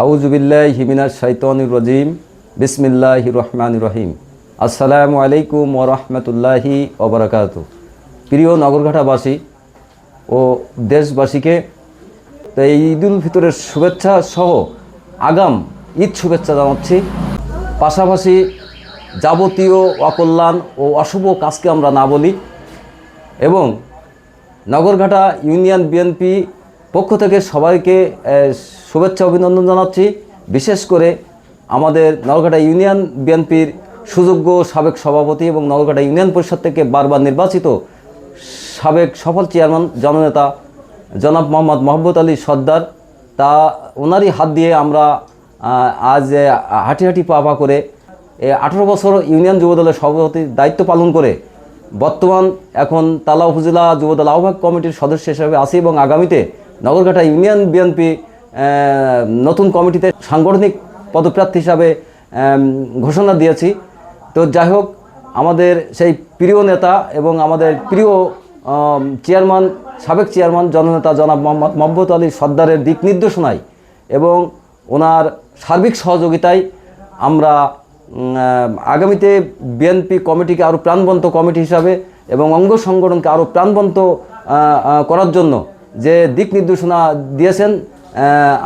আউজুবিল্লাহ হিমিনা শৈতনুর রজিম। বিসমিল্লাহ রহমান রহিম। আসসালামু আলাইকুম ও রহমতুল্লাহি ওবরাকাত প্রিয় নগরঘাটাবাসী ও দেশবাসীকে এই ঈদুল ফিতরের শুভেচ্ছা সহ আগাম ঈদ শুভেচ্ছা জানাচ্ছি। পাশাপাশি যাবতীয় অকল্যাণ ও অশুভ কাজকে আমরা না বলি, এবং নগরঘাটা ইউনিয়ন বিএনপি পক্ষ থেকে সবাইকে শুভেচ্ছা, অভিনন্দন জানাচ্ছি। বিশেষ করে আমাদের নগরঘাটা ইউনিয়ন বিএনপির সুযোগ্য সাবেক সভাপতি এবং নগরঘাটা ইউনিয়ন পরিষদ থেকে বারবার নির্বাচিত সাবেক সফল চেয়ারম্যান, জননেতা জনাব মোহাম্মদ মোহাম্মদ আলী সর্দার। তা ওনারই হাত দিয়ে আমরা আজ হাঁটি হাঁটি পা পা করে আঠেরো বছর ইউনিয়ন যুবদলের সভাপতির দায়িত্ব পালন করে বর্তমান এখন তালা উপজেলা যুবদল আহ্বায়ক কমিটির সদস্য হিসেবে আছি এবং আগামীতে নগরঘাটা ইউনিয়ন বিএনপি নতুন কমিটিতে সাংগঠনিক পদপ্রার্থী হিসাবে ঘোষণা দিয়েছি। তো যাই হোক, আমাদের সেই প্রিয় নেতা এবং আমাদের প্রিয় চেয়ারম্যান, সাবেক চেয়ারম্যান জননেতা জনাব মোহাম্মদ মহব্বত আলী সর্দারের দিক নির্দেশনায় এবং ওনার সার্বিক সহযোগিতায় আমরা আগামীতে বিএনপি কমিটিকে আরও প্রাণবন্ত কমিটি হিসাবে এবং অঙ্গ সংগঠনকে আরও প্রাণবন্ত করার জন্য যে দিক নির্দেশনা দিয়েছেন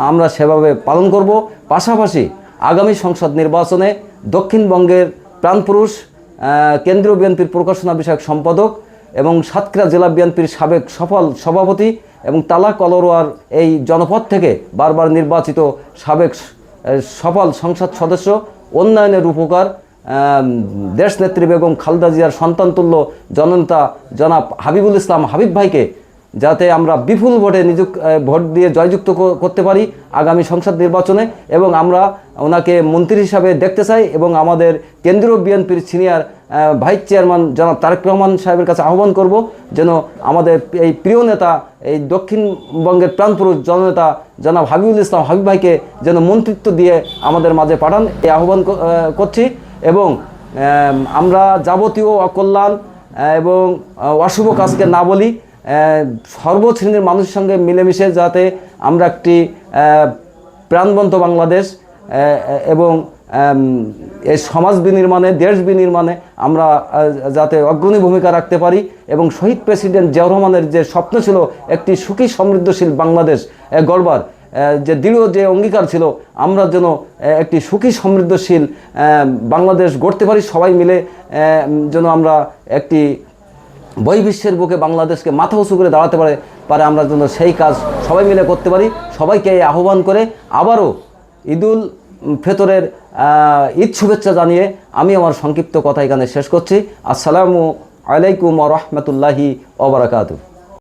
আমরা সেভাবে পালন করব। পাশাপাশি আগামী সংসদ নির্বাচনে দক্ষিণবঙ্গের প্রাণপুরুষ কেন্দ্রীয় বিএনপির প্রকাশনা বিষয়ক সম্পাদক এবং সাতক্ষীরা জেলা বিএনপির সাবেক সফল সভাপতি এবং তালা কলরোয়ার এই জনপদ থেকে বারবার নির্বাচিত সাবেক সফল সংসদ সদস্য উন্নয়নের উপকার আম, দেশনেত্রী বেগম খালেদা জিয়ার সন্তানতুল্য জননেতা জনাব হাবিবুল ইসলাম হাবিব ভাইকে যাতে আমরা বিপুল ভোটে নিযুক্ত ভোট দিয়ে জয়যুক্ত করতে পারি আগামী সংসদ নির্বাচনে এবং আমরা ওনাকে মন্ত্রী হিসাবে দেখতে চাই এবং আমাদের কেন্দ্রীয় বিএনপির সিনিয়র ভাইস চেয়ারম্যান জনাব তারেক রহমান সাহেবের কাছে আহ্বান করব যেন আমাদের এই প্রিয় নেতা, এই দক্ষিণবঙ্গের প্রাণপুরুষ জননেতা জনাব হাবিবুল ইসলাম হাবিব ভাইকে যেন মন্ত্রিত্ব দিয়ে আমাদের মাঝে পাঠান, এই আহ্বান করছি এবং আমরা যাবতীয় অকল্যাণ এবং অশুভ কাজকে না বলি সর্বশ্রেণীর মানুষের সঙ্গে মিলেমিশে যাতে আমরা একটি প্রাণবন্ত বাংলাদেশ এবং এই সমাজ বিনির্মাণে, দেশ বিনির্মাণে আমরা যাতে অগ্রণী ভূমিকা রাখতে পারি এবং শহীদ প্রেসিডেন্ট জিয়াউর রহমানের যে স্বপ্ন ছিল একটি সুখী সমৃদ্ধশীল বাংলাদেশ গড়বার যে দৃঢ় যে অঙ্গীকার ছিল, আমরা যেন একটি সুখী সমৃদ্ধশীল বাংলাদেশ গড়তে পারি সবাই মিলে যেন আমরা একটি বহির্বিশ্বের বুকে বাংলাদেশকে মাথা উঁচু করে দাঁড়াতে পারে পারে আমরা যেন সেই কাজ সবাই মিলে করতে পারি। সবাইকে এই আহ্বান করে আবারও ঈদুল ফেতরের ঈদ শুভেচ্ছা জানিয়ে আমি আমার সংক্ষিপ্ত কথা এখানে শেষ করছি। আসসালামু আলাইকুম রহমতুল্লাহি ওবরাকাতু